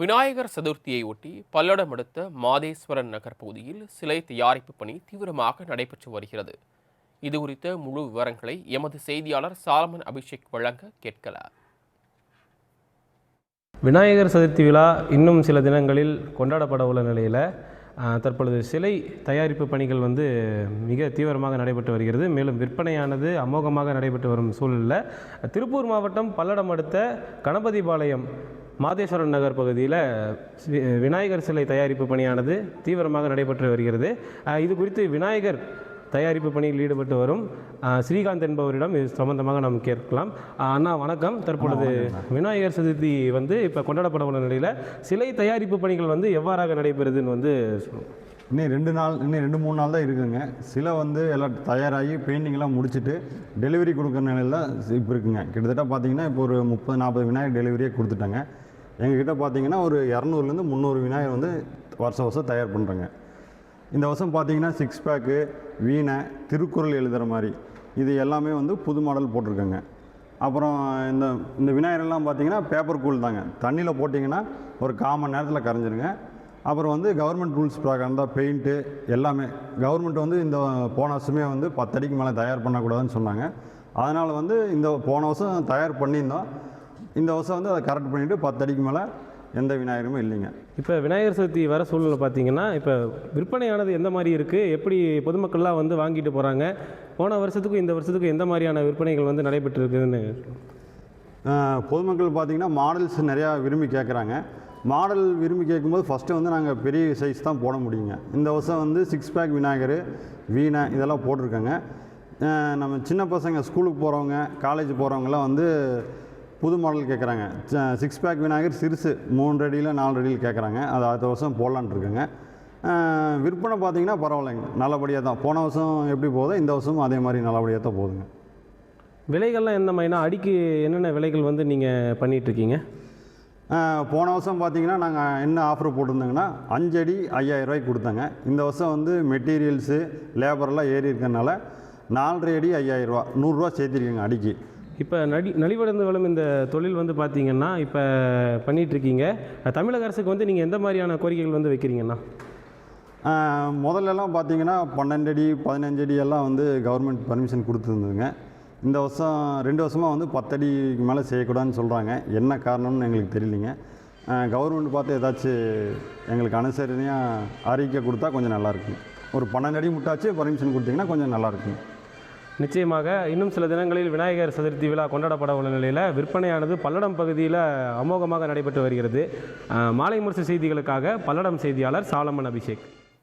விநாயகர் சதுர்த்தியை ஒட்டி பல்லடம் அடுத்த மாதேஸ்வரன் நகர் பகுதியில் சிலை தயாரிப்பு பணி தீவிரமாக நடைபெற்று வருகிறது. இது குறித்த முழு விவரங்களை எமது செய்தியாளர் சாலமன் அபிஷேக் வழங்க கேட்கலாம். விநாயகர் சதுர்த்தி விழா இன்னும் சில தினங்களில் கொண்டாடப்பட உள்ள நிலையில் தற்பொழுது சிலை தயாரிப்பு பணிகள் வந்து மிக தீவிரமாக நடைபெற்று வருகிறது. மேலும் விற்பனையானது அமோகமாக நடைபெற்று வரும் சூழலில் திருப்பூர் மாவட்டம் பல்லடம் அடுத்த கணபதிபாளையம் மாதேஸ்வரன் நகர் பகுதியில் விநாயகர் சிலை தயாரிப்பு பணியானது தீவிரமாக நடைபெற்று வருகிறது. இது குறித்து விநாயகர் தயாரிப்பு பணியில் ஈடுபட்டு வரும். ஸ்ரீகாந்த் என்பவரிடம் இது சம்பந்தமாக நாம் கேட்கலாம். அண்ணா வணக்கம். தற்பொழுது விநாயகர் சதுர்த்தி வந்து இப்போ கொண்டாடப்பட உள்ள நிலையில் சிலை தயாரிப்பு பணிகள் வந்து எவ்வாறாக நடைபெறுதுன்னு வந்து. இன்னும் ரெண்டு நாள் இன்னும் ரெண்டு மூணு நாள் தான் இருக்குங்க. சிலை வந்து எல்லாம் தயாராகி பெயிண்டிங்லாம் முடிச்சுட்டு டெலிவரி கொடுக்குற நிலையில் இப்போ இருக்குங்க. கிட்டத்தட்ட பார்த்தீங்கன்னா இப்போ ஒரு முப்பது நாற்பது விநாயகர் டெலிவரியே கொடுத்துட்டாங்க. எங்ககிட்ட பார்த்தீங்கன்னா ஒரு இரநூறுலேருந்து முந்நூறு விநாயகர் வந்து வருஷம் வருஷம் தயார் பண்ணுறோங்க. இந்த வருஷம் பார்த்தீங்கன்னா சிக்ஸ் பேக்கு வீணை திருக்குறள் எழுதுகிற மாதிரி. இது எல்லாமே வந்து புது மாடல் போட்டிருக்கோங்க. அப்புறம் இந்த இந்த விநாயகர்லாம் பார்த்தீங்கன்னா பேப்பர் கூல் தாங்க. தண்ணியில் போட்டிங்கன்னா ஒரு கால் மணி நேரத்தில் கரைஞ்சிருங்க. அப்புறம் வந்து கவர்மெண்ட் ரூல்ஸ் பிரகாரம் தான் பெயிண்ட்டு எல்லாமே. கவர்மெண்ட் வந்து இந்த போன வருஷமே வந்து பத்தடிக்கு மேலே தயார் பண்ணக்கூடாதுன்னு சொன்னாங்க. அதனால் வந்து இந்த போன வருஷம் தயார் பண்ணியிருந்தோம். இந்த வருஷம் வந்து அதை கரெக்ட் பண்ணிவிட்டு பத்தடிக்கு மேலே எந்த விநாயகருமே இல்லைங்க. இப்போ விநாயகர் சதுர்த்தி வர சூழ்நிலை பார்த்தீங்கன்னா இப்போ விற்பனையானது எந்த மாதிரி இருக்குது எப்படி பொதுமக்கள்லாம் வந்து வாங்கிட்டு போகிறாங்க போன வருஷத்துக்கும் இந்த வருஷத்துக்கும் எந்த மாதிரியான விற்பனைகள் வந்து நடைபெற்று இருக்குதுன்னு ஆஹ் பொதுமக்கள் பார்த்திங்கன்னா மாடல்ஸ் நிறையா விரும்பி கேட்குறாங்க மாடல் விரும்பி கேட்கும்போது ஃபஸ்ட்டு வந்து நாங்கள் பெரிய சைஸ் தான் போட முடியுங்க. இந்த வருஷம் வந்து சிக்ஸ் பேக் விநாயகர் வீணை இதெல்லாம் போட்டிருக்கோங்க. நம்ம சின்ன பசங்க ஸ்கூலுக்கு போகிறவங்க காலேஜ் போகிறவங்கலாம் வந்து புது மாடல் கேட்குறாங்க சிக்ஸ் பேக் விநாயகர் சிறுசு மூணு அடியில் நாலு அடியில் கேட்குறாங்க அது அடுத்த வருஷம் ஆஹ் விற்பனை பார்த்தீங்கன்னா பரவாயில்லைங்க. நல்லபடியாக தான். போன வருஷம் எப்படி போகுதோ இந்த வருஷமும் அதே மாதிரி நல்லபடியாக தான் போகுதுங்க. விலைகள்லாம் எந்த மாதிரினா அடிக்கு என்னென்ன விலைகள் வந்து நீங்கள் பண்ணிகிட்ருக்கீங்க போன வருஷம் பார்த்தீங்கன்னா நாங்கள் என்ன ஆஃபர் போட்டிருந்தோங்கன்னா அஞ்சு அடி ஐயாயிரம் ரூபாய்க்கு கொடுத்தாங்க. இந்த வருஷம் வந்து மெட்டீரியல்ஸு லேபரெல்லாம் ஏறி இருக்கறனால நாலரை அடி ஐயாயிரம் ரூபா நூறுரூவா சேர்த்திருக்கேங்க அடிக்கு. இப்போ நடி நலிவடைந்து வரும் இந்த தொழில் வந்து பார்த்தீங்கன்னா இப்போ பண்ணிகிட்ருக்கீங்க. தமிழக அரசுக்கு வந்து நீங்கள் எந்த மாதிரியான கோரிக்கைகள் வந்து வைக்கிறீங்கண்ணா? முதல்லலாம் பார்த்தீங்கன்னா பன்னெண்டு அடி பதினஞ்சு அடி எல்லாம் வந்து கவர்மெண்ட் பர்மிஷன் கொடுத்துருந்ததுங்க. இந்த வருஷம் ரெண்டு வருஷமாக வந்து பத்தடிக்கு மேலே செய்யக்கூடாதுன்னு சொல்கிறாங்க என்ன காரணம்னு எங்களுக்கு தெரியலிங்க. கவர்மெண்ட் பார்த்து ஏதாச்சும் எங்களுக்கு அனுசரணையாக அறிக்கை கொடுத்தா கொஞ்சம் நல்லாயிருக்கும் ஒரு பன்னெண்டு அடி முட்டாச்சு பர்மிஷன் கொடுத்தீங்கன்னா கொஞ்சம் நல்லாயிருக்கும் நிச்சயமாக இன்னும் சில தினங்களில் விநாயகர் சதுர்த்தி விழா கொண்டாடப்பட உள்ள நிலையில் விற்பனையானது பல்லடம் பகுதியில் அமோகமாக நடைபெற்று வருகிறது. மாலை முரசு செய்திகளுக்காக பல்லடம் செய்தியாளர் சாலமன் அபிஷேக்.